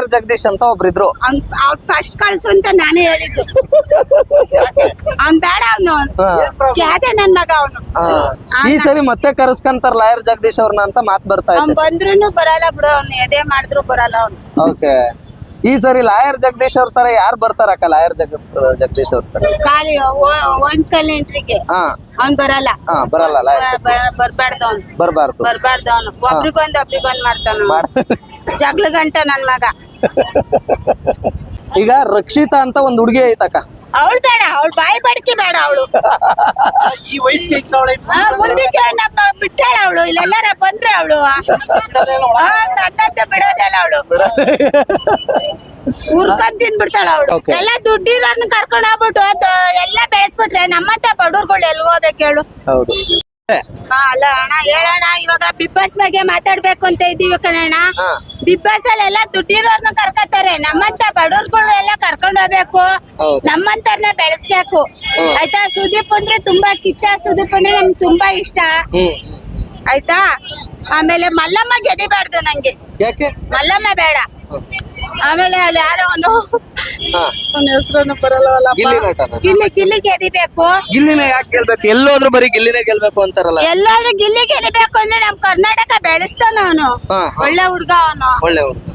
Lawyer Jagadish ಅಂತ ಒಬ್ರಿದ್ರು. First ಕಳ್ಸು ಅಂತ ನಾನೇ ಹೇಳಿದ್ದು. ಅವ್ನ್ ಬೇಡ ಅವನು. ಯಾದೆ ಯಾವ್ದೇ ನನ್ ಮಗ ಅವನು. ಈ ಸರಿ ಮತ್ತೆ ಕರೆಸ್ಕಂತಾರ ಲಾಯರ್ ಜಗದೀಶ್ ಅವ್ರನ್ನ ಅಂತ ಮಾತ್ ಬರ್ತಾ ಅವ್ನ್ ಇದೆ ಬಂದ್ರುನು ಬರಲ್ಲ ಬಿಡು ಅವ್ನು ಎದೆ ಮಾಡಿದ್ರು ಬರಲ್ಲ ಅವ್ನು. ಓಕೆ. ಈ ಸರಿ ಲಾಯರ್ ಜಗದೀಶ್ ಅವ್ರ ತರ ಯಾರು ಬರ್ತಾರಕ್ಕ ಲಾಯರ್ ಜಗ ಜಗದೀಶ್ ಅವ್ರ ತರ? ಖಾಲಿ ಒಂದ್ ಕಲ್ ಎಂಟ್ರಿಗೆ ಹಾ. ಅವ್ನ್ ಬರಲ್ಲ. ಹಾ ಬರಲ್ಲ ಲಾಯರ್ ಬರ್ಬಾರ್ದು ಅವ್ನು. ಬರ್ಬಾರ್ದು. ಬರ್ಬಾರ್ದು ಅವನು. ಒಬ್ರಿಗೊಂದ್ ಒಬ್ರಿಗೊಂದ್ ಮಾಡ್ತಾನ ಮಾಡ್- ಜಗಳ ಗಂಟ ನನ್ ಮಗ. ಈಗ ರಕ್ಷಿತಾ ಅಂತ ಒಂದ್ ಹುಡುಗಿ ಐತಕ್ಕ ಅವಳು ಬೇಡ ಅವಳು ಬಾಯಿ ಬಡ್ತಿ ಬೇಡ ಅವಳು. ಈ ವಯಸ್ಸಿಗೆ ಇದ್ದವಳೆ. ಮುಂದಕ್ಕೆ ನಮ್ಮ ಬಿಟ್ಟಾಳ ಅವಳು ಇಲ್ಲೆಲ್ಲಾರ ಬಂದ್ರೆ ಅವಳು. ನನ್ನಂತೆ ಬಿಡೋದಲ್ಲ ಅವಳು. ಉರ್ಕೊಂಡ್ ತಿಂದ್ಬಿಡ್ತಾಳ ಅವಳು. ಎಲ್ಲ ದುಡ್ಡಿರೋರ್ನ ಕರ್ಕೊಂಡ್ ಹೋಗ್ಬಿಟ್ಟು ಅದು ಎಲ್ಲ ಬೆಳೆಸ್ಬಿಟ್ರೆ ನಮ್ಮಂತ ಬಡವ್ರುಗಳು ಎಲ್ಲಿ ಹೋಗ್ಬೇಕು ಹೇಳು. ಹೌದು. ಅಲ್ಲ ಅಣ್ಣ ಹೇಳೋಣ ಇವಾಗ ಬಿಗ್ ಬಾಸ್ ಬಗ್ಗೆ ಮಾತಾಡ್ಬೇಕು ಅಂತ ಇದೀವಿ ಕಣಣ್ಣ. ಬಿಗ್ ಬಾಸ್ ಅಲ್ಲಿ ಎಲ್ಲ ದುಡ್ಡಿರೋರ್ನ ಕರ್ಕೊತಾರೆ. ನಮ್ಮಂತ ಬಡವ್ರುಗಳು ಕರ್ಕೊಂಡು ಹೋಗ್ಬೇಕು. ನಮ್ಮಂತರ್ನ ಬೆಳೆಸ್ಬೇಕು. ಆಯ್ತಾ? ಸುದೀಪ್ ಅಂದ್ರೆ ತುಂಬಾ ಕಿಚ್ಚ. ಸುದೀಪ್ ಅಂದ್ರೆ ನಮ್ಗೆ ತುಂಬಾ ಇಷ್ಟ. ಆಯ್ತಾ? ಆಮೇಲೆ ಮಲ್ಲಮ್ಮ ಗೆದಿಬಾರ್ದು ನಂಗೆ. ಮಲ್ಲಮ್ಮ ಬೇಡ. ಆಮೇಲೆ ಅಲ್ಲಿ ಯಾರೋ ಒಂದು ಹಾ. ಅವನ ಹೆಸರನ್ನು ಬರಲ್ಲವಲ್ಲ ಗಿಲ್ಲಿ ನಟನ ಗಿಲ್ಲಿ ಗಿಲ್ಲಿ ಗೆದಿಬೇಕು. ಗಿಲ್ಲಿನೇ ಯಾಕೆ ಗೆಲ್ಬೇಕು? ಎಲ್ಲೋದ್ರು ಬರೀ ಗಿಲ್ಲಿನೇ ಗೆಲ್ಬೇಕು ಅಂತಾರಲ್ಲ. ಎಲ್ಲಾದ್ರೂ ಗಿಲ್ಲಿ ಗೆದಿಬೇಕು ಅಂದ್ರೆ ನಮ್ ಕರ್ನಾಟಕ ಬೆಳೆಸ್ತಾನ ಅವನು. ಹಾ, ಹಾ. ಒಳ್ಳೆ ಹುಡ್ಗ ಅವನು. ಒಳ್ಳೆ ಹುಡುಗ.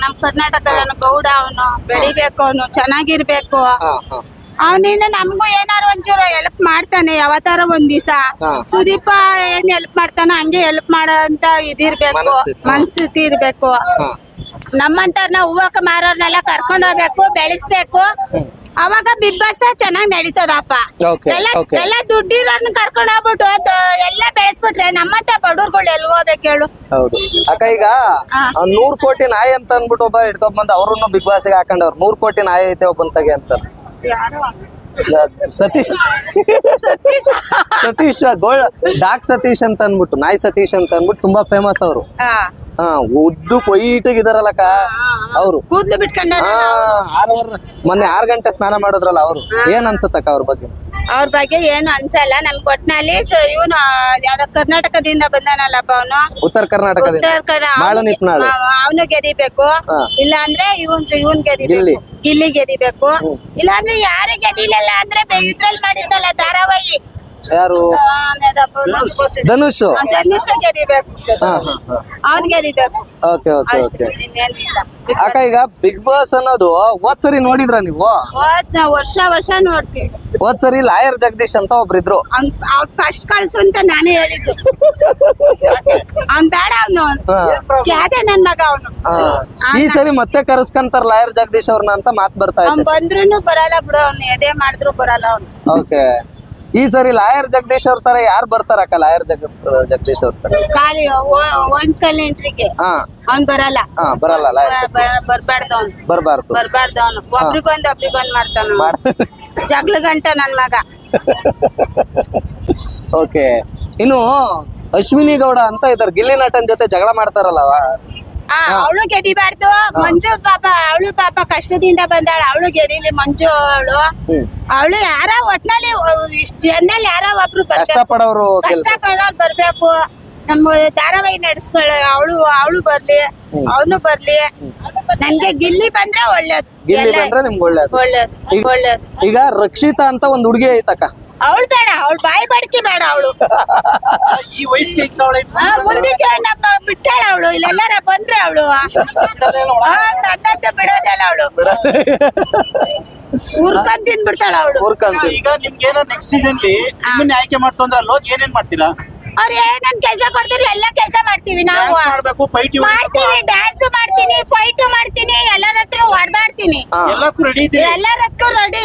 ನಮ್ ಕರ್ನಾಟಕ ಗೌಡ ಅವನು. ಬೆಳಿಬೇಕು ಅವನು ಚೆನ್ನಾಗಿರ್ಬೇಕು. ಹಾ ಹಾ. ಅವನಿಂದ ನಮಗೂ ಏನಾರು ಒಂಚೂರು ಹೆಲ್ಪ್ ಮಾಡ್ತಾನೆ ಯಾವತ್ತಾರ ಒಂದ್ ದಿವಸ. ಹಾ. ಸುದೀಪ ಏನ್ ಹೆಲ್ಪ್ ಮಾಡ್ತಾನ ಹಂಗೆ ಹೆಲ್ಪ್ ಮಾಡೋ ಅಂತ ಇದಿರ್ಬೇಕು. ಮನಸ್ಥಿತಿ. ಮನಸ್ಥಿತಿ ಇರ್ಬೇಕು. ಹಾ. ನಮ್ಮಂತರ್ನ ಹೂವಕ್ಕೆ ಮಾರೋರ್ನೆಲ್ಲ ಕರ್ಕೊಂಡ್ ಹೋಗ್ಬೇಕು ಬೆಳೆಸ್ಬೇಕು. ಅವಾಗ ಬಿಗ್ ಬಾಸ್ ಚೆನ್ನಾಗ್ ನಡೀತದಪ್ಪ. Okay, ಎಲ್ಲ okay. ಎಲ್ಲ ದುಡ್ಡಿರೋರ್ನ ಕರ್ಕೊಂಡ್ ಹೋಗ್ಬಿಟ್ಟು ಅದು ಎಲ್ಲ ಬೆಳೆಸ್ಬಿಟ್ರೆ ನಮ್ಮಂತ ಬಡವ್ರುಗಳು ಎಲ್ಲಿ ಹೋಗ್ಬೇಕು ಹೇಳು? ಹೌದು. ಅಕ್ಕ ಈಗ. ಆ ನೂರ್ ಕೋಟಿ ನಾಯಿ ಅಂತ ಅಂದ್ಬಿಟ್ಟು ಒಬ್ಬ ಹಿಡ್ಕೊಂಡ್ ಬಂದ ಅವ್ರನ್ನು ಬಿಗ್ ಬಾಸ್ ಹಾಕೊಂಡವ್ರು. ನೂರ್ ಕೋಟಿ ನಾಯಿ ಐತೆ ಒಬ್ಬಂತಾಗೆ ಅಂತ. ಸತೀಶ್. ಸತೀಶ್. ಗೋಳ್ ಡಾಕ್ ಸತೀಶ್ ಅಂತ ಅನ್ಬಿಟ್ಟು ನಾಯಿ ಸತೀಶ್ ಅಂತ ಅನ್ಬಿಟ್ಟು ತುಂಬಾ ಫೇಮಸ್ ಅವರು. ಹಾ. ಉದ್ದು ಕೊಯ್ಟಿಗೆ ಇದಾರಲ್ಲಕ್ಕ ಅವರು. ಕೂದ್ಲು ಬಿಟ್ಕೊಂಡ ಮೊನ್ನೆ ಆರ್ ಗಂಟೆ ಸ್ನಾನ ಮಾಡಿದ್ರಲ್ಲ ಅವರು. ಏನ್ ಅನ್ಸತ್ತಕ್ಕ ಅವ್ರ ಬಗ್ಗೆ? ಅವ್ರ ಬಗ್ಗೆ ಏನು ಅನ್ಸಲ್ಲ. ನಮ್ಗೆ ಒಟ್ನಲ್ಲಿ ಇವನು ಯಾವ್ದೋ ಕರ್ನಾಟಕದಿಂದ ಬಂದಾನಲ್ಲಪ್ಪ ಅವನು. ಉತ್ತರ ಕರ್ನಾಟಕದಿಂದ? ಅವನು ಗೆದಿಬೇಕು. ಇಲ್ಲ ಅಂದ್ರೆ ಇವನ್ ಇವನ್. ಗೆದಿಬೇಕು. ಗಿಲ್ಲಿ ಗೆದಿಬೇಕು ಇಲ್ಲಾಂದ್ರೆ ಯಾರು ಗೆದಿಲಿಲ್ಲ ಅಂದ್ರೆ ಬೆ- ಇದ್ರಲ್ಲಿ ಮಾಡಿದ್ನಲ್ಲ ಧಾರಾವಾಹಿ? ಯಾರು? ಆ, ಅದೇದಪ್ಪ, ಧನುಷ್. ಆ, ಧನುಷ ಗೆದಿಬೇಕು. ಹಾ ಹಾ ಹಾ. ಅವ್ನ್ ಗೆದಿಬೇಕು. ಓಕೆ ಓಕೆ ಅಷ್ಟೇ ಓಕೆ. ಇನ್ನೇನಿಲ್ಲ. ಅಕ್ಕ ಈಗ ಬಿಗ್ ಬಾಸ್ ಅನ್ನೋದು ಹೋದ್ ಸರಿ ನೋಡಿದ್ರ ನೀವು? ವರ್ಷ ವರ್ಷ ನೋಡ್ತೀವಿ. ಹೋದ್ ಸರಿ ಲಾಯರ್ ಜಗದೀಶ್ ಅಂತ ಒಬ್ರಿದ್ರು. ಫಸ್ಟ್ ಕಳ್ಸು ಅಂತ ನಾನೇ ಹೇಳಿದ್ದು. ಅವ್ನ್ ಬೇಡ ಅವನು. ಯಾವ್ದೇ ನನ್ ಮಗ ಅವನು. ಈ ಸರಿ ಮತ್ತೆ ಕರೆಸ್ಕಂತಾರ ಲಾಯರ್ ಜಗದೀಶ್ ಅವ್ರನ್ನ ಅಂತ ಮಾತ್ ಬರ್ತಾ ಅವ್ನ್ ಬಂದ್ರುನು ಬರಲ್ಲ ಬಿಡು ಅವ್ನು. ಎದೆ ಮಾಡಿದ್ರು ಬರಲ್ಲ ಅವ್ನು. ಓಕೆ ಈ ಸರಿ ಲಾಯರ್ ಜಗದೀಶ್ ಅವ್ರ ತರ ಯಾರು ಬರ್ತಾರಕ್ಕ ಲಾಯರ್ ಜಗ ಜಗದೀಶ್ ಅವ್ರ ತರ? ಖಾಲಿ ಒಂದ್ ಕಲ್ ಎಂಟ್ರಿಗೆ ಹಾ. ಅವ್ನ್ ಬರಲ್ಲ. ಹಾ ಬರಲ್ಲ ಲಾಯರ್ ಬರ್ಬಾರ್ದು ಅವ್ನು. ಬರ್ಬಾರ್ದು. ಬರ್ಬಾರ್ದು ಅವನು. ಒಬ್ರಿಗೊಂದ್ ಒಬ್ರಿಗೊಂದ್ ಮಾಡ್ತಾನ ಮಾಡ್ ಜಗಳ ಗಂಟ ನನ್ ಮಗ. ಓಕೆ ಇನ್ನು ಅಶ್ವಿನಿ ಗೌಡ ಅಂತ ಇದಾರೆ. ಗಿಲ್ಲಿ ನಟನ್ ಜೊತೆ ಜಗಳ ಮಾಡ್ತಾರಲ್ಲ ಅವಳು ಗೆದಿಬಾರ್ದು. ಮಂಜು ಪಾಪ ಅವಳು ಪಾಪ ಕಷ್ಟದಿಂದ ಬಂದಾಳ. ಅವಳು ಗೆದಿಲಿ ಮಂಜು ಅವಳು. ಅವಳು ಯಾರ ಒಟ್ನಲ್ಲಿ ಇಷ್ಟ ಜನದಲ್ಲಿ ಯಾರ ಒಬ್ರು ಕಷ್ಟಪಡೋರು ಕಷ್ಟಪಡೋರು ಕಷ್ಟ ಪಡೋರ್ ಬರ್ಬೇಕು. ನಮ್ಮ ಧಾರಾವಾಹಿ ನಡೆಸ್ತಾಳೆ. ಅವಳು ಅವಳು ಬರ್ಲಿ ಅವನು ಬರ್ಲಿ. ನನ್ಗೆ ಗಿಲ್ಲಿ ಬಂದ್ರೆ ಒಳ್ಳೇದು. ಗಿಲ್ಲಿ ಬಂದ್ರೆ ನಿಮ್ಗೆ ಒಳ್ಳೇದು. ಒಳ್ಳೇದು ಈಗ- ಒಳ್ಳೇದು. ಈಗ ರಕ್ಷಿತಾ ಅಂತ ಒಂದ್ ಹುಡುಗಿ ಐತಕ್ಕ. ಅವಳು ಬೇಡ ಅವಳು ಬಾಯಿ ಬಡ್ಕಿ ಬೇಡ ಅವಳು. ಈ ವಯಸ್ಸಿಗೆ ಮುಂದಕ್ಕೆ ಅವಳು ಇಲ್ಲೆಲ್ಲಾರ ಬಂದ್ರೆ ಅವಳು. ನನ್ನಂತೆ ಬಿಡೋದಲ್ಲ ಅವಳು. ಉರ್ಕೊಂಡ್ ತಿಂದ್ಬಿಡ್ತಾಳ ಅವಳು. ಈಗ ನಿಮ್ಗೆ ಏನೋ ನೆಕ್ಸ್ಟ್ ಸೀಸನ್ ಆಯ್ಕೆ ಮಾಡ್ತು ಅಂದ್ರೆ ಹೋಗಿ ಏನೇನ್ ಮಾಡ್ತೀರಾ? ಅವ್ರು ಏನೇನ್ ಕೆಲಸ ಕೊಡ್ತೀರಿ ಎಲ್ಲ ಕೆಲಸ ಮಾಡ್ತೀವಿ ನಾವು. Dance ಮಾಡ್ಬೇಕು ಫೈಟ್ ಮಾಡ್ತೀವಿ ಡ್ಯಾನ್ಸ್ ಮಾಡ್ತೀನಿ ಫೈಟ್ ಮಾಡ್ತೀನಿ ಎಲ್ಲರ ಹತ್ರ ಹೊಡೆದಾಡ್ತೀನಿ. ಹಾ. ಎಲ್ಲಕ್ಕೂ ರೆಡಿ ಇದ್ದೀರಿ ಎಲ್ಲರದಕ್ಕೂ ರೆಡಿ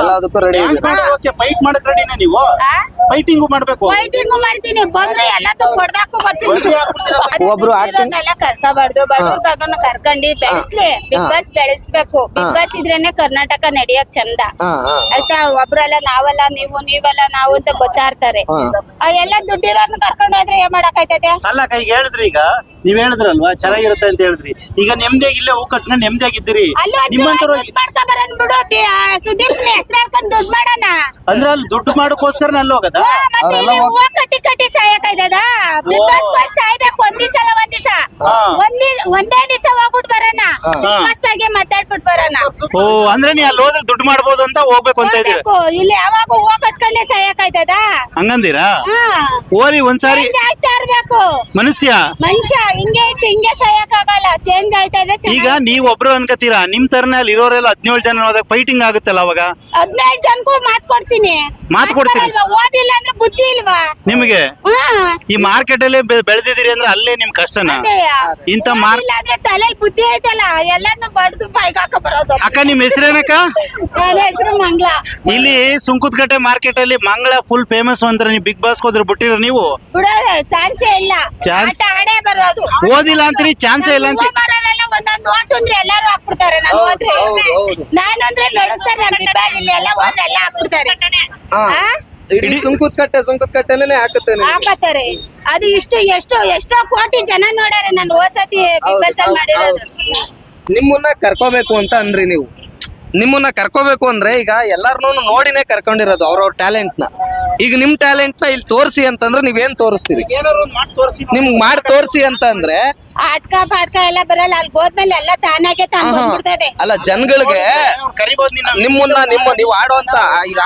ಎಲ್ಲದಕ್ಕೂ ಮಾಡೋಕೆ ಫೈಟ್ ಮಾಡಕ್ ರೆಡಿನ ನೀವು? ಫೈಟಿಂಗು ಮಾಡ್ಬೇಕು. ಫೈಟಿಂಗು ಮಾಡ್ತೀನಿ ಬಂದ್ರೆ ಎಲ್ಲದೂ ಹೊಡೆದಾಕು ಬರ್ತೀನಿ? ಒಬ್ರು acting- ಎಲ್ಲ ಕರ್ಕೋಬಾರ್ದು. ಬಡವ್ರ ಭಾಗನ ಕರ್ಕೊಂಡಿ ಬೆಳೆಸ್ಲಿ. ಬಿಗ್ ಬಾಸ್ ಬೆಳೆಸ್ಬೇಕು. ಬಿಗ್ ಬಾಸ್ ಇದ್ರೇನೆ ಕರ್ನಾಟಕ ನಡಿಯಕ್ ಚಂದ. ಹಾ ಹಾ. ಆಯ್ತಾ? ಒಬ್ರಲ್ಲ ನಾವಲ್ಲ ನೀವು ನೀವಲ್ಲ ನಾವು ಅಂತ ಗೊತ್ತಾಡ್ತಾರೆ. ಹಾ. ಆ ಎಲ್ಲ ದುಡ್ಡಿರೋರ್ನ ಕರ್ಕೊಂಡು ಹೋದ್ರೆ ಏನ್ ಮಾಡಕ್ ಐತೈತೆ ಅಲ್ಲ ಕೈ ಹೇಳಿದ್ರಿ ಈಗ. ನೀವ್ ಹೇಳಿದ್ರಲ್ವಾ? ಚೆನ್ನಾಗಿರುತ್ತೆ ಅಂತ ಹೇಳಿದ್ರಿ. ಈಗ ನೆಮ್ಮದಿಯಾಗಿ ಇಲ್ಲೇ ಹೂ ಕಟ್ಕೊಂಡು ನೆಮ್ಮದಿಯಾಗಿದ್ದೀರಿ ಅಲ್ಲಿ ನಿಮ್ಮಂತರ ಬಿಡು ಸುದೀಪ್ ಹೆಸರು ಹಾಕೊಂಡು ದುಡ್ಡು ಮಾಡೋಣ. ಅಂದ್ರೆ ಅಲ್ಲಿ ದುಡ್ಡು ಮಾಡೋಕೋಸ್ಕರ ಅಲ್ಲಿ ಹೋಗದ ಮತ್ತೆ ಇಲ್ಲಿ ಹೂವ ಕಟ್ಟಿ ಕಟ್ಟಿ ಸಾಯಕಾಯ್ತದ ಬಿಗ್ ಬಾಸ್ ಹೋಗಿ ಸಾಯ್ಬೇಕು ಒಂದ್ ದಿವಸ ಅಲ್ಲ ಒಂದ್ ದಿವಸ. ಒಂದೇ ಒಂದೇ ದಿವಸ ಹೋಗ್ಬಿಟ್ ಬರೋಣ. ಬಿಗ್ ಬಾಸ್ ಬಗ್ಗೆ ಮಾತಾಡ್ಬಿಟ್ ಬರೋಣ. ಓ ಅಂದ್ರೆ ನೀ ಅಲ್ಲಿ ಹೋದ್ರೆ ದುಡ್ಡು ಮಾಡ್ಬೋದು ಅಂತ ಹೋಗ್ಬೇಕು ಅಂತ ಇದೀರ ಹೋಗ್ಬೇಕು. ಇಲ್ಲಿ ಯಾವಾಗ ಹೂವ ಕಟ್ಕೊಂಡೆ ಸಾಯಕಾಯ್ತದ ಹಂಗಂದಿರಾ? ಹಾ. ಓರಿ ಒಂದ್ಸಾರಿ. ಚೇಂಜ್ ಆಯ್ತಾ ಇರ್ಬೇಕು. ಮನುಷ್ಯ. ಮನುಷ್ಯ ಹಿಂಗೆ ಐತಿ ಹಿಂಗೆ ಸಾಯಕ್ ಆಗಲ್ಲ. ಚೇಂಜ್ ಆಯ್ತಾ ಇದ್ರೆ ಈಗ ನೀವ್ ಒಬ್ರು ಅನ್ಕೋತೀರಾ ನಿಮ್ ತರನೇ ಅಲ್ಲಿ ಇರೋರೆಲ್ಲ ಹದಿನೇಳು ಜನ ಹೋದಾಗ ಫೈಟಿಂಗ್ ಆಗುತ್ತಲ್ಲ ಅವಾಗ? ಹದಿನೈದು ಜನಕ್ಕೂ ಮಾತ್ ಕೊಡ್ತೀನಿ. ಮಾತ್ ಕೊಡ್ತೀನಿ. ಬರಲ್ವಾ? ಓದಿಲ್ಲ ಅಂದ್ರೆ ಬುದ್ಧಿ ಇಲ್ವಾ? ನಿಮಗೆ? ಹಾ. ಈ ಮಾರ್ಕೆಟ್ ಅಲ್ಲಿ ಬೆ- ಬೆಳೆದಿದ್ದೀರಿ ಅಂದ್ರೆ ಅಲ್ಲೇ ನಿಮ್ ಕಷ್ಟನಾ? ಇಂತ ಇಂಥ ಮಾರ್ ಓದಿಲ್ಲ ಅಂದ್ರೆ ತಲೆಯಲ್ಲಿ ಬುದ್ಧಿ ಐತಲ್ಲ ಎಲ್ಲಾನು ಬಡ್ದು ಹಾಕ ಬರೋದು. ಅಕ್ಕ ನಿಮ್ ಹೆಸರೇನಕ್ಕ ನನ್ನ ಹೆಸರು ಮಂಗ್ಲ. ಇಲ್ಲಿ ಸುಂಕುತ್ಕಟ್ಟೆ ಮಾರ್ಕೆಟ್ ಅಲ್ಲಿ ಮಂಗಳ ಫುಲ್ ಫೇಮಸ್ ಅಂತಾರೆ ನೀವು ಬಿಗ್ ಬಾಸ್ ಹೋದ್ರೆ ಬಿಟ್ಟಿರ ನೀವು? ಬಿಡೋದು ಚಾನ್ಸೇ ಇಲ್ಲ. Chance? ಆಟ ಆಡೇ ಬರೋದು. ಓದಿಲ್ಲ ಅಂತೀರಿ ಚಾನ್ಸೇ ಇಲ್ಲ ಅಂತ ಒಂದೊಂದು ಓಟು ಅಂದ್ರೆ ಎಲ್ಲಾರು ಹಾಕ್ಬಿಡ್ತಾರೆ. ನಾನು ನಡಸ್ತಾರೆ ಹೋದ್ರೆ. ನಾನು ಅಂದ್ರೆ ನಡೆಸ್ತಾರೆ ನಮ್ ಇಬ್ಬರು ಇಲ್ಲಿ ಎಲ್ಲ ಹೋದ್ರೆ ಎಲ್ಲ ಹಾಕ್ಬಿಡ್ತಾರೆ. ಹಾ. ಇಡೀ ಸುಂಕುತ್ ಕಟ್ಟೆ ಸುಂಕುತ್ ಕಟ್ಟೆನೇ ಹಾಕುತ್ತೇನೆ ಹಾಕತ್ತಾರೆ. ಅದು ಇಷ್ಟು ಎಷ್ಟು ಎಷ್ಟೋ ಕೋಟಿ ಜನ ನೋಡ್ಯಾರ ನಾನು ಹೋಸತಿ ಮಾಡಿರೋದು. ನಿಮ್ಮನ್ನ ಕರ್ಕೋಬೇಕು ಅಂತ ಅಂದ್ರಿ ನೀವು. ನಿಮ್ಮನ್ನ ಕರ್ಕೋಬೇಕು ಅಂದ್ರೆ ಈಗ ಎಲ್ಲಾರ್ನು ನೋಡಿನೇ ಕರ್ಕೊಂಡಿರೋದು ಅವ್ರವ್ರ ಟ್ಯಾಲೆಂಟ್ನ. ಈಗ ನಿಮ್ ಟ್ಯಾಲೆಂಟ್ನ ಇಲ್ಲಿ ತೋರಿಸಿ ಅಂತಂದ್ರೆ ನೀವೇನ್ ತೋರಿಸ್ತೀರಿ? ನಿಮ್ಗೆ ಮಾಡಿ ತೋರಿಸಿ ಅಂತ ಅಂದ್ರೆ ಆಟ್ಕ ಪಾಟ್ಕ ಎಲ್ಲ ಬರಲ್ಲ ಅಲ್ಲಿ ಹೋದ್ಮೇಲೆ ಎಲ್ಲ ತಾನಾಗೆ ತಾನು ಆಹಾ. ಬಂದ್ಬಿಡ್ತದೆ. ಅಲ್ಲ ಜನಗಳಿಗೆ ನಿಮ್ಮನ್ನ ನಿಮ್ಮ ನೀವು ಆಡುವಂತ ಈಗ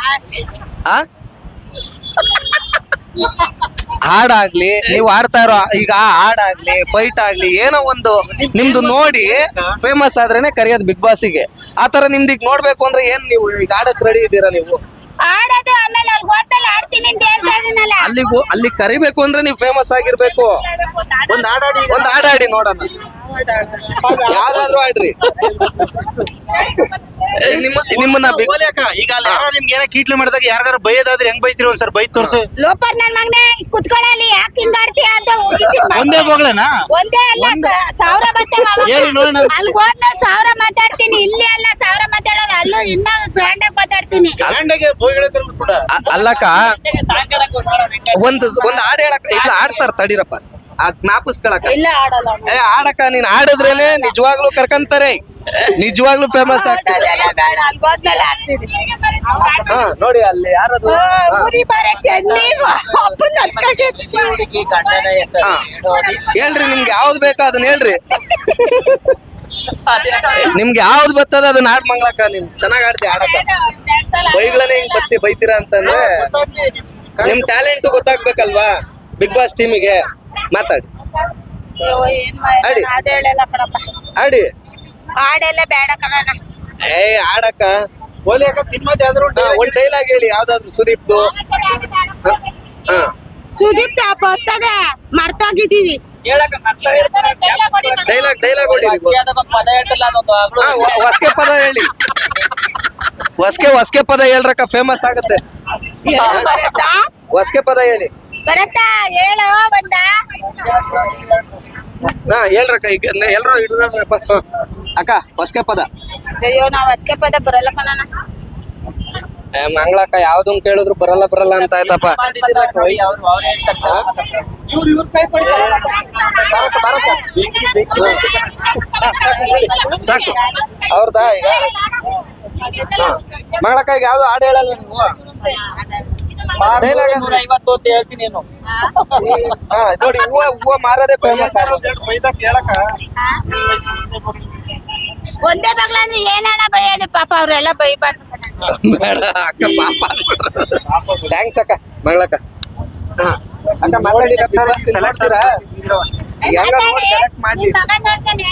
ಆ? ಹಾಡಾಗ್ಲಿ ನೀವು ಆಡ್ತಾ ಇರೋ ಈಗ ಆ ಹಾಡಾಗ್ಲಿ ಫೈಟ್ ಆಗ್ಲಿ ಏನೋ ಒಂದು ನಿಮ್ದು ನೋಡಿ ಫೇಮಸ್ ಆದ್ರೇನೆ ಕರೆಯೋದು ಬಿಗ್ ಬಾಸಿಗೆ ಆತರ ನಿಮ್ದು ಈಗ ನೋಡ್ಬೇಕು ಅಂದ್ರೆ ಏನ್ ನೀವು ಈಗ ಆಡಕ್ ರೆಡಿ ಇದ್ದೀರಾ ನೀವು? ಆಡೋದು ಆಮೇಲೆ ಅಲ್ಲಿ ಹೋದ್ಮೇಲೆ ಆಡ್ತೀನಿ ಅಂತ ಹೇಳ್ತಾ ಇದೀನಲ್ಲ ಅಲ್ಲಿಗೂ ಅಲ್ಲಿ ಕರಿಬೇಕು ಅಂದ್ರೆ ನೀವು ಫೇಮಸ್ ಆಗಿರ್ಬೇಕು. ಒಂದ್ ಹಾಡಾಡಿ ಒಂದ್ ಆಡಾಡಿ ನೋಡೋಣ. ಯಾರಾದ್ರೂ ಆಡ್ರಿ. ನಿಮ್ಮ ನಿಮ್ಮನ್ನ ಬಿಗ್ ಅಕ್ಕ, ಈಗ ಅಲ್ಲಿ ಯಾರೋ ನಿಮ್ಗೆ ಏನೋ ಕೀಟ್ಲೆ ಮಾಡಿದಾಗ ಯಾರಿಗಾರ ಬೈಯೋದಾದ್ರೆ ಹೆಂಗ್ ಬೈತೀರಿ ಒಂದ್ಸರಿ ಬೈತ ತೋರ್ಸು. ಲೋಪರ್ ನನ್ ಮಗನೇ ಕುತ್ಕೊಳ್ಳಲಿ ಯಾಕೆ ಹಿಂಗಾಡ್ತೀಯ ಅಂತ ಹೋಗಿದ್ದೀನಿ. ಒಂದೇ ಬೋಗ್ಲನಾ ಒಂದೇ ಅಲ್ಲ ಸಾವಿರ ಮತ್ತೆ. ಹೇಳಿ ನೋಡೋಣ. ಅಲ್ಲಿ ಹೋದ್ಮೇಲೆ ಸಾವಿರ ಮಾತಾಡ್ತೀನಿ ಇಲ್ಲಿ ಅಲ್ಲ ಸಾವಿರ ಮಾತಾಡೋದು ಅಲ್ಲೂ ಇನ್ನ ಕೂಡ ಅಲ್ಲಕ್ಕ ಒಂದು ಒಂದ್ ಹಾಡ್ ಹೇಳಕ್ ಇಲ್ಲ ಆಡ್ತಾರ ತಡಿರಪ್ಪ. ಆ ಜ್ಞಾಪಿಸ್ಕೊಳಕ ಇಲ್ಲ ಆಡಲ್ಲ ಏ ಆಡಕ ನೀನ್ ಆಡಿದ್ರೇನೆ ನಿಜವಾಗ್ಲೂ ಕರ್ಕಂತಾರೆ. ನಿಜವಾಗ್ಲೂ ಫೇಮಸ್ ಆಗ್ತದೆ ಆಡೋದೆಲ್ಲ ಬೇಡ ಅಲ್ಲಿ ಹೋದ್ಮೇಲೆ ಆಡ್ತೀನಿ ಹಾ ನೋಡಿ ಅಲ್ಲಿ ಯಾರದು? ಬಾರೆ ಅಪ್ಪನ. ಹೇಳ್ರಿ ನಿಮ್ಗೆ ಯಾವ್ದು ಬೇಕೋ ಅದನ್ನ ಹೇಳ್ರಿ. ನಿಮ್ಗೆ ಯಾವ್ದು ಬರ್ತದ ಅದನ್ನ ಆಡ್ ಮಂಗ್ಲಕ್ಕ ನೀವ್? ಚೆನ್ನಾಗ್ ಆಡ್ತಿ ಆಡಕ? ಬೈಗಳನ್ನ ಹಿಂಗ್ ಬತ್ತಿ, ಬೈತೀರಾ ಅಂತಂದ್ರೆ ನಿಮ್ ಟ್ಯಾಲೆಂಟ್ ಗೊತ್ತಾಗ್ಬೇಕಲ್ವಾ? ಬಿಗ್ ಬಾಸ್ ಟೀಮಿಗೆ ಮಾತಾಡಿ? ಆಡಿ. ಆಡಿ ಹಾಡೆಲ್ಲ ಬೇಡ ಏ ಆಡಕ್ಕ ಸುದೀಪ್ ಡೈಲಾಗ್ ಹೇಳಿ, ಯಾವ್ದಾದ್ರು ಹಾ. ಸುದೀಪ್ ಬರ್ತದೆ, ಮರ್ತೋಗಿದ್ದೀವಿ. Dialogue dialogue ಹೊಡಿರಿ. ಹೊಸ್ಕೆ ಪದ ಹೇಳಿ. ಹೊಸ್ಕೆ ಹೊಸ್ಕೆ ಪದ ಹೇಳ್ರಕ್ಕ ಫೇಮಸ್ ಆಗುತ್ತೆ. ಹೊಸಕೆ ಪದ ಹೇಳಿ. ಬರತ್ತಾ ಹೇಳೋ ಬಂದ. ಹಾ ಹೇಳ್ರಕ್ಕ ಈಗ ಎಲ್ರು ಹಿಡ್ದಾರಪ್ಪ. ಅಕ್ಕ ಹೊಸ್ಕೆ ಪದ. ಅಯ್ಯೋ ನಾವ್ ಹೊಸ್ಕೆ ಪದ ಬರಲ್ಲ ಕಣಣ್ಣ. ಮಂಗಳಕ್ಕ ಯಾವ್ದನ್ ಕೇಳಿದ್ರು ಬರಲ್ಲ ಬರಲ್ಲ ಅಂತ ಆಯ್ತಪ್ಪ. ಸಾಕು ಅವ್ರದಾ ಈಗ. ಮಂಗಳಕ್ಕ, ಈಗ ಯಾವ್ದು ಹಾಡು ಹೇಳಲ್ಲ ನೀವು ನೋಡಿ, ಹೂವ ಹೂವ ಮಾರೋದೇ ಫೇಮಸ್ ಒಂದೇ ಬಗ್ಲ ಏನಣ್ಣ ಬೈಯೋದು ಪಾಪ ಅವ್ರೆಲ್ಲ ಬೈಬಾರ್ದು. ಬೇಡ ಅಕ್ಕ ಪಾಪ. ಥ್ಯಾಂಕ್ಸ್ ಅಕ್ಕ. ಮಗಳಕ್ಕ. ಹಾ. ಅಕ್ಕ. ಮಾತಾಡಿ ಸರ್ ಸೆಲೆಕ್ಟ್ ಮಾಡಿ ಮಗ ನೋಡ್ತಾನೆ.